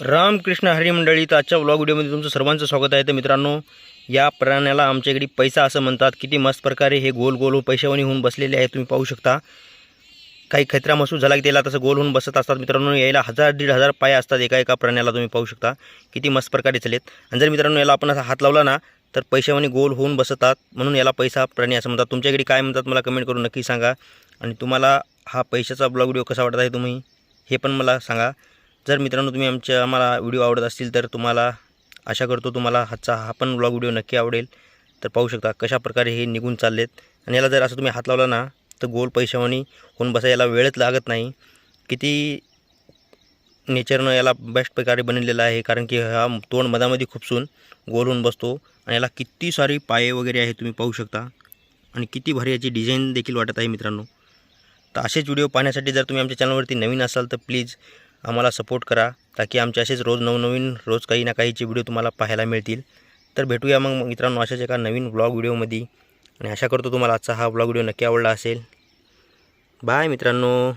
रामकृष्ण हरिमंडळी तर आजच्या व्लॉग व्हिडिओमध्ये तुमचं सर्वांचं स्वागत आहे. तर मित्रांनो या प्राण्याला आमच्या इकडे पैसा असं म्हणतात. किती मस्त प्रकारे हे गोल गोल होऊन पैशावानी होऊन बसलेले आहे. तुम्ही पाहू शकता. काही खतरा महसूस झाला की त्याला तसं गोल होऊन बसत असतात. मित्रांनो यायला हजार दीड हजार पाय असतात एका एका प्राण्याला तुम्ही पाहू शकता. किती मस्त प्रकारे चलेत. आणि जर मित्रांनो याला आपण असा हात लावला ना तर पैशावानी गोल होऊन बसतात. म्हणून याला पैसा प्राणी असं म्हणतात. तुमच्याकडे काय म्हणतात मला कमेंट करून नक्की सांगा. आणि तुम्हाला हा पैशाचा ब्लॉग व्हिडिओ कसा वाटत आहे तुम्ही हे पण मला सांगा. जर मित्रांनो तुम्ही आमच्या आम्हाला व्हिडिओ आवडत असतील तर तुम्हाला आशा करतो तुम्हाला हातचा हा पण ब्लॉग व्हिडिओ नक्की आवडेल. तर पाहू शकता कशा प्रकारे हे निघून चाललेत. आणि याला जर असं तुम्ही हात लावला ना तर गोल पैशावानी होऊन बसा याला वेळच लागत नाही. किती नेचरनं याला बेस्ट प्रकारे बनवलेला आहे कारण की हा तोंड मधामध्ये खुपसून गोल होऊन बसतो. आणि याला किती सारी पाये वगैरे आहे तुम्ही पाहू शकता. आणि किती भारी याची डिझाईन देखील वाटत आहे मित्रांनो. तर असेच व्हिडिओ पाहण्यासाठी जर तुम्ही आमच्या चॅनलवरती नवीन असाल तर प्लीज आम्हाला सपोर्ट करा ताकी आमचे असेच रोज नवनवीन रोज काही ना काहीचे व्हिडिओ तुम्हाला पाहायला मिळतील. तर भेटूया मग मित्रांनो अशाच एका नवीन ब्लॉग व्हिडिओमध्ये आणि आशा करतो तुम्हाला आजचा हा ब्लॉग व्हिडिओ नक्की आवडला असेल. बाय मित्रांनो.